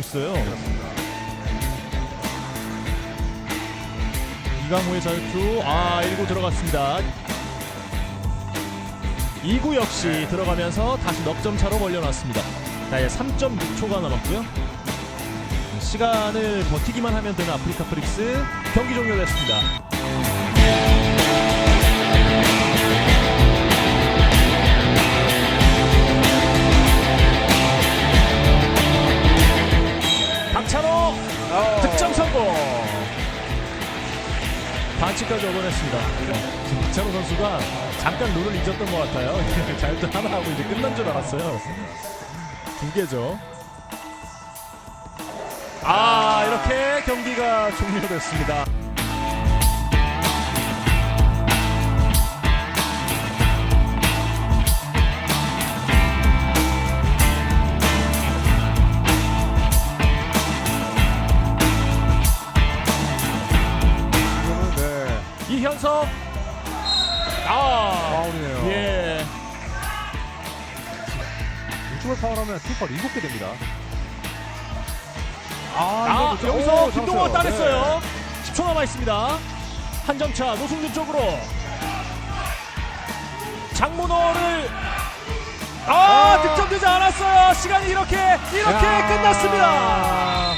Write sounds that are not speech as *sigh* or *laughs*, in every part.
있어요. 이강호의 자유투 아 1구 들어갔습니다. 2구 역시 들어가면서 다시 넉점 차로 벌려놨습니다. 자, 이제 3.6초가 남았고요. 시간을 버티기만 하면 되는 아프리카 프릭스 경기 종료됐습니다. 반칙까지 얻어냈습니다. 박찬호 선수가 잠깐 룰을 잊었던 것 같아요. *laughs* 자유투 하나 하고 이제 끝난 줄 알았어요. 두 개죠. 아 이렇게 경기가 종료됐습니다. 아 파울이네요. 예. 우측을 파울하면 팀 파울 7개 됩니다. 아, 이거 여기서 오, 김동원 잡았어요. 따냈어요. 10초 남아 있습니다. 한 점 차 노승준 쪽으로 장문호를 아, 아. 득점되지 않았어요. 시간이 이렇게 이렇게 야. 끝났습니다.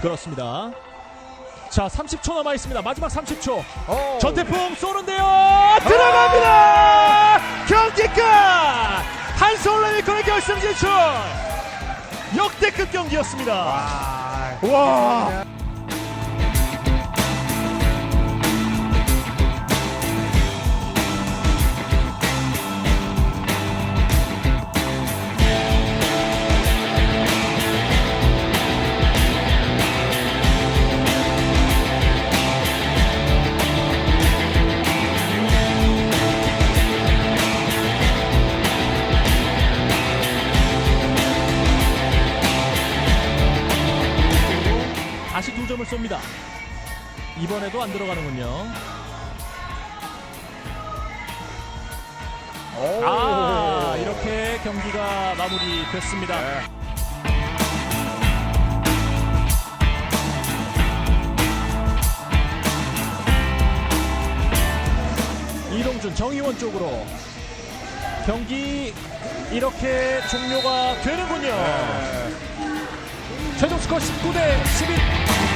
그렇습니다. 자, 30초 남아 있습니다. 마지막 30초. 어. 전태풍 쏘는데요. 들어갑니다. 경기 끝. 한솔레미콘의 결승 진출. 역대급 경기였습니다. 아, 와. 다시 두 점을 쏩니다. 이번에도 안 들어가는군요. 오. 아, 이렇게 경기가 마무리됐습니다. 네. 이동준 정의원 쪽으로 경기 이렇게 종료가 되는군요. 네. 최종 스코어 19대 11.